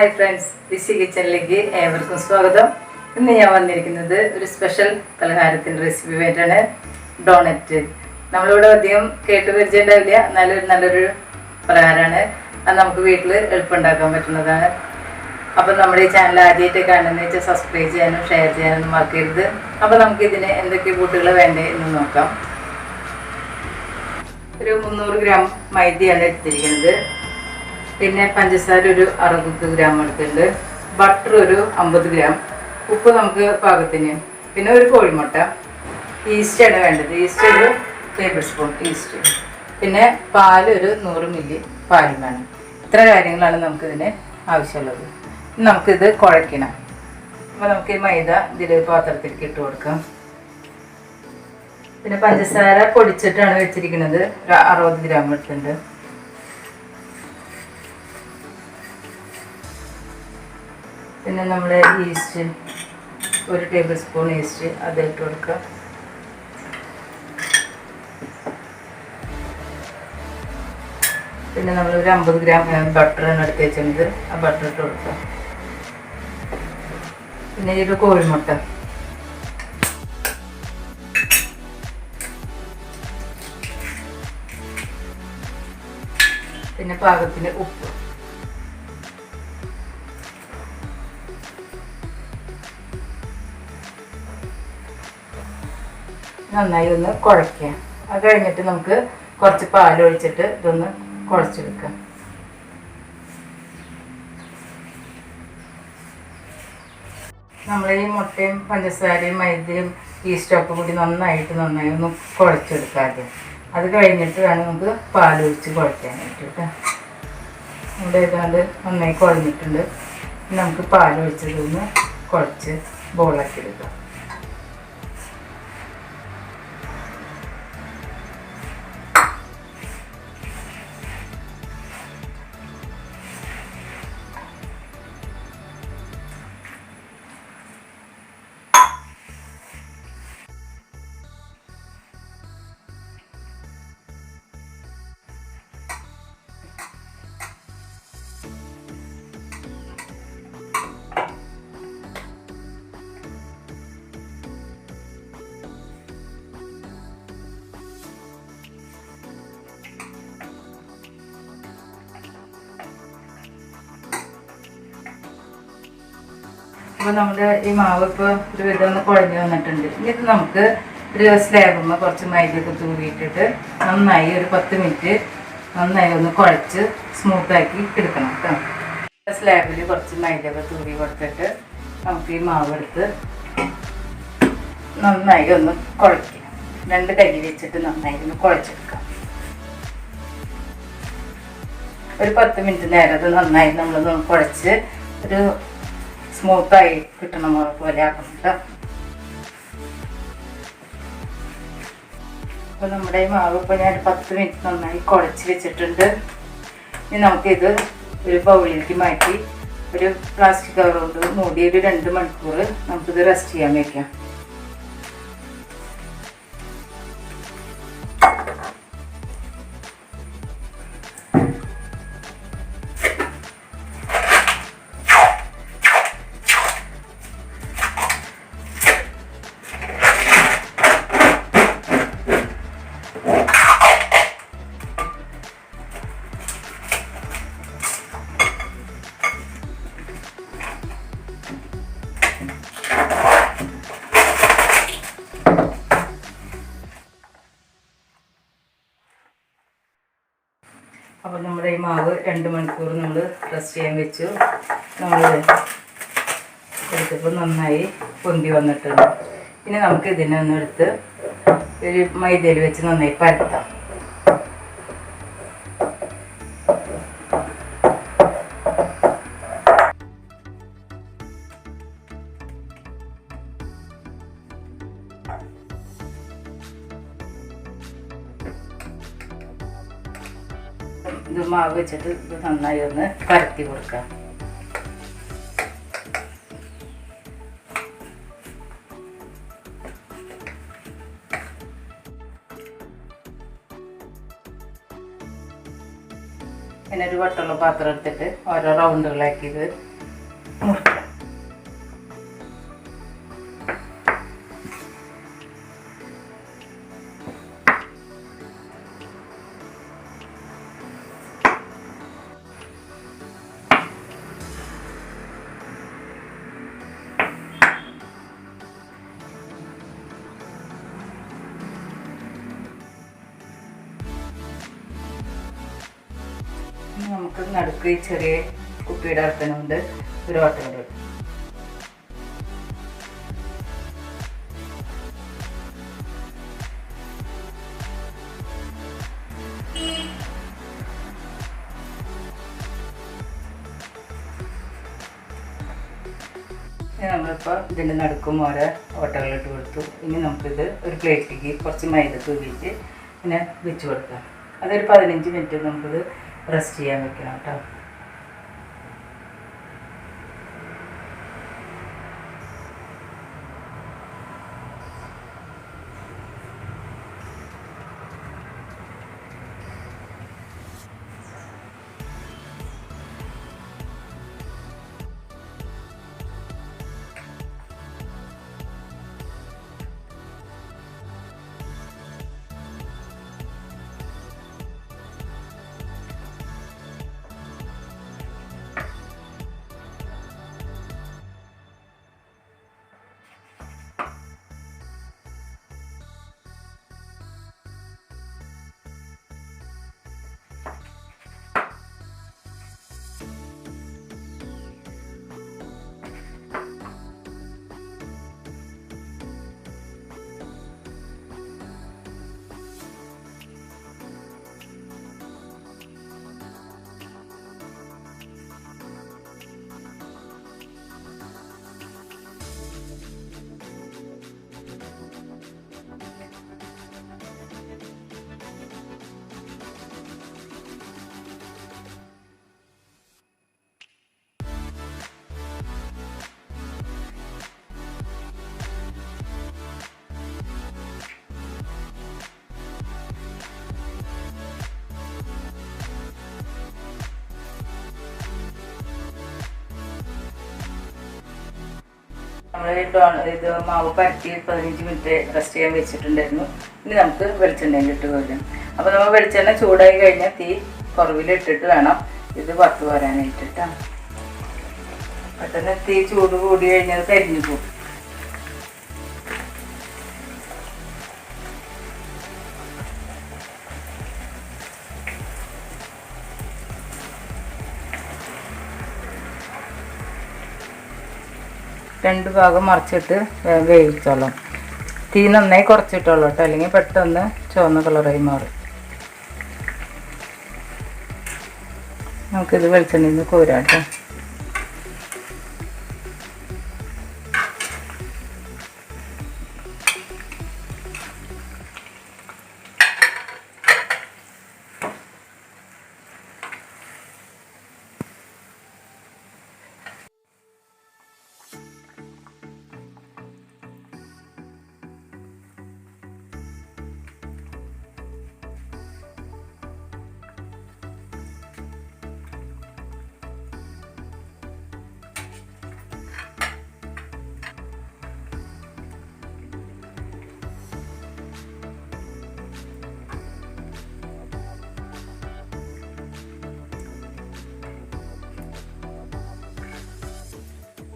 Hi friends VC കിച്ചണിലേക്ക് ഏവർക്കും സ്വാഗതം. ഇന്ന് ഞാൻ വന്നിരിക്കുന്നത് ഒരു സ്പെഷ്യൽ പലഹാരത്തിന്റെ റെസിപ്പി വേണ്ടിയാണ് ഡോണറ്റ് നമ്മളിവിടെ അധികം കേട്ട് പരിചയമുണ്ടാവില്ല നല്ലൊരു നല്ലൊരു പലഹാരമാണ്. അത് നമുക്ക് വീട്ടിൽ എളുപ്പമുണ്ടാക്കാൻ പറ്റുന്നതാണ്. അപ്പം നമ്മുടെ ഈ ചാനൽ ആദ്യമായിട്ട് കാണുന്നത് വെച്ചാൽ സബ്സ്ക്രൈബ് ചെയ്യാനും ഷെയർ ചെയ്യാനും മറക്കരുത്. അപ്പം നമുക്ക് ഇതിന് എന്തൊക്കെ കൂട്ടുകൾ വേണ്ടേ എന്ന് നോക്കാം. ഒരു മുന്നൂറ് ഗ്രാം മൈദയാണ് എടുത്തിരിക്കുന്നത്. പിന്നെ പഞ്ചസാര ഒരു അറുപത് ഗ്രാം എടുത്തിട്ടുണ്ട്. ബട്ടർ ഒരു അമ്പത് ഗ്രാം ഉപ്പ് നമുക്ക് പാകത്തിന്. പിന്നെ ഒരു കോഴിമുട്ട. ഈസ്റ്റാണ് വേണ്ടത്. ഈസ്റ്റ് ഒരു ടേബിൾ സ്പൂൺ ഈസ്റ്റ് പിന്നെ പാൽ ഒരു നൂറ് മില്ലി പാലും വേണം ഇത്ര കാര്യങ്ങളാണ് നമുക്കിതിന് ആവശ്യമുള്ളത്. നമുക്കിത് കുഴയ്ക്കണം. അപ്പോൾ നമുക്ക് ഈ മൈദ ഇതിൽ പാത്രത്തിലേക്ക് ഇട്ട് കൊടുക്കാം. പിന്നെ പഞ്ചസാര പൊടിച്ചിട്ടാണ് വെച്ചിരിക്കുന്നത്. ഒരു അറുപത് ഗ്രാം എടുത്തിട്ടുണ്ട്. പിന്നെ നമ്മൾ ഈസ്റ്റ് ഒരു ടേബിൾ സ്പൂൺ ഈസ്റ്റ് അതിലിട്ട് കൊടുക്കുക. പിന്നെ നമ്മൾ ഒരു അമ്പത് ഗ്രാം ബട്ടറാണ് എടുത്ത് വെച്ചിരുന്നത്. ആ ബട്ടർ ഇട്ട് കൊടുക്കുക. പിന്നെ ഒരു കോഴിമുട്ട. പിന്നെ പാകത്തിന് ഉപ്പ്. നന്നായി ഒന്ന് കുഴയ്ക്കുക. അത് കഴിഞ്ഞിട്ട് നമുക്ക് കുറച്ച് പാൽ ഒഴിച്ചിട്ട് ഇതൊന്ന് കുഴച്ചെടുക്കാം നമ്മൾ ഈ മുട്ടയും പഞ്ചസാരയും മൈദയും ഈസ്റ്റൊക്കെ കൂടി നന്നായിട്ട് നന്നായി ഒന്ന് കുഴച്ചെടുക്കാതെ അത് കഴിഞ്ഞിട്ട് വേണം നമുക്ക് പാൽ ഒഴിച്ച് കുഴയ്ക്കാനായിട്ട് കേട്ടോ. ഇവിടെ ഏതാണ്ട് നന്നായി കുഴഞ്ഞിട്ടുണ്ട്. നമുക്ക് പാൽ ഒഴിച്ചതൊന്ന് കുഴച്ച് ബോളാക്കി എടുക്കാം അപ്പോൾ നമ്മുടെ ഈ മാവ് ഇപ്പോൾ ഒരു വിധം ഒന്ന് കുഴഞ്ഞു വന്നിട്ടുണ്ട്. ഇനി ഇത് നമുക്ക് ഒരു സ്ലാബുമ്മ കുറച്ച് മൈദയൊക്കെ തൂവിയിട്ടിട്ട് നന്നായി ഒരു പത്ത് മിനിറ്റ് നന്നായി ഒന്ന് കുഴച്ച് സ്മൂത്താക്കി എടുക്കണം കേട്ടോ. സ്ലാബിൽ കുറച്ച് മൈദയൊക്കെ തൂവി കൊടുത്തിട്ട് നമുക്ക് ഈ മാവ് എടുത്ത് നന്നായി ഒന്ന് കുഴയ്ക്കാം. രണ്ട് കൈ വെച്ചിട്ട് നന്നായി ഒന്ന് കുഴച്ചെടുക്കാം. ഒരു പത്ത് മിനിറ്റ് നേരം അത് നന്നായി നമ്മളൊന്ന് കുഴച്ച് ഒരു സ്മൂത്തായി കിട്ടണ പോലെ ആക്കണം കേട്ടോ അപ്പോൾ നമ്മുടെ മാവ് ഇപ്പോൾ ഞാൻ പത്ത് മിനിറ്റ് നന്നായി കുഴച്ച് വെച്ചിട്ടുണ്ട്. ഇനി നമുക്കിത് ഒരു ബൗളിലേക്ക് മാറ്റി ഒരു പ്ലാസ്റ്റിക് കവർ കൊണ്ട് മൂടി ഒരു രണ്ട് മണിക്കൂർ നമുക്കിത് റെസ്റ്റ് ചെയ്യാൻ വെക്കാം. മാവ് രണ്ട് മണിക്കൂർ നമ്മൾ റെസ്റ്റ് ചെയ്യാൻ വെച്ചു. നമ്മൾ എടുത്തപ്പോൾ നന്നായി പൊന്തി വന്നിട്ടുണ്ട്. ഇനി നമുക്ക് ഇതിനെ ഒന്ന് എടുത്ത് ഒരു മൈദയിൽ വെച്ച് നന്നായി പരത്താം. മാവ് വെച്ചിട്ട് ഇത് നന്നായി ഒന്ന് പരത്തി കൊടുക്കാം. പിന്നെ ഒരു വട്ടമുള്ള പാത്രം എടുത്തിട്ട് ഓരോ റൗണ്ടുകളാക്കി ഇത് നമുക്ക് നടുക്ക് ചെറിയ കുപ്പിയുടെ അർത്ഥനുണ്ട് ഒരു ഓട്ടം കൂടെ. നമ്മളിപ്പോൾ ഇതിന്റെ നടുക്കും ഓരോ ഓട്ടകളിട്ട് കൊടുത്തു. ഇനി നമുക്കിത് ഒരു പ്ലേറ്റിലേക്ക് കുറച്ച് മൈദ തൂക്കിയിട്ട് പിന്നെ വെച്ച് കൊടുക്കാം. അതൊരു പതിനഞ്ച് മിനിറ്റ് നമുക്കിത് റെസ്റ്റ് ചെയ്യാൻ വെക്കണം കേട്ടോ. നമ്മൾ ഇത് മാവ് പരത്തി പതിനഞ്ച് മിനിറ്റ് റെസ്റ്റ് ചെയ്യാൻ വെച്ചിട്ടുണ്ടായിരുന്നു. ഇനി നമുക്ക് വെളിച്ചെണ്ണയിൽ ഇട്ട് കൊല്ലും അപ്പോൾ നമ്മൾ വെളിച്ചെണ്ണ ചൂടായി കഴിഞ്ഞാൽ തീ കുറവിലിട്ടിട്ട് വേണം ഇത് വറുത്ത് വരാനായിട്ട് കേട്ടോ പെട്ടെന്ന് തീ ചൂട് കൂടി കഴിഞ്ഞാൽ കരിഞ്ഞു പോകും. രണ്ട് ഭാഗം മറിച്ചിട്ട് വേവിച്ചോളാം. തീ നന്നായി കുറച്ചിട്ടുള്ളൂ കേട്ടോ. അല്ലെങ്കിൽ പെട്ടെന്ന് ചുവന്ന കളറായി മാറും. നമുക്കിത് വെളിച്ചെണ്ണയിൽ നിന്ന്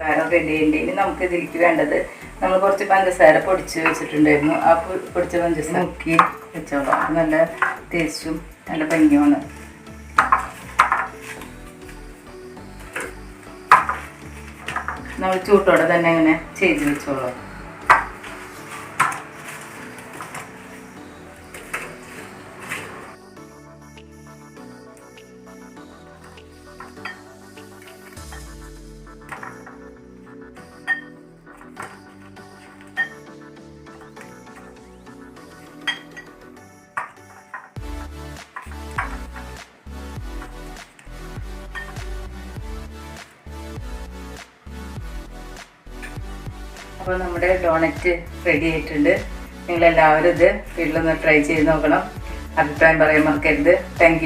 കാരണം റെഡി ഇനി നമുക്ക് ഇതിലേക്ക് വേണ്ടത് നമ്മൾ കുറച്ച് പഞ്ചസാര പൊടിച്ച് വെച്ചിട്ടുണ്ടായിരുന്നു. ആ പൊടിച്ച പഞ്ചസാര മുക്കി. വെച്ചോളാം. നല്ല ടേസ്റ്റും നല്ല ഭംഗിയുമാണ്. നമ്മൾ ചൂട്ടോടെ തന്നെ ഇങ്ങനെ ചെയ്ത് വെച്ചോളാം. അപ്പോൾ നമ്മുടെ ഡോണറ്റ് റെഡി ആയിട്ടുണ്ട്. നിങ്ങളെല്ലാവരും ഇത് വീട്ടിലൊന്ന് ട്രൈ ചെയ്ത് നോക്കണം. അഭിപ്രായം പറയാൻ മറക്കരുത്. താങ്ക്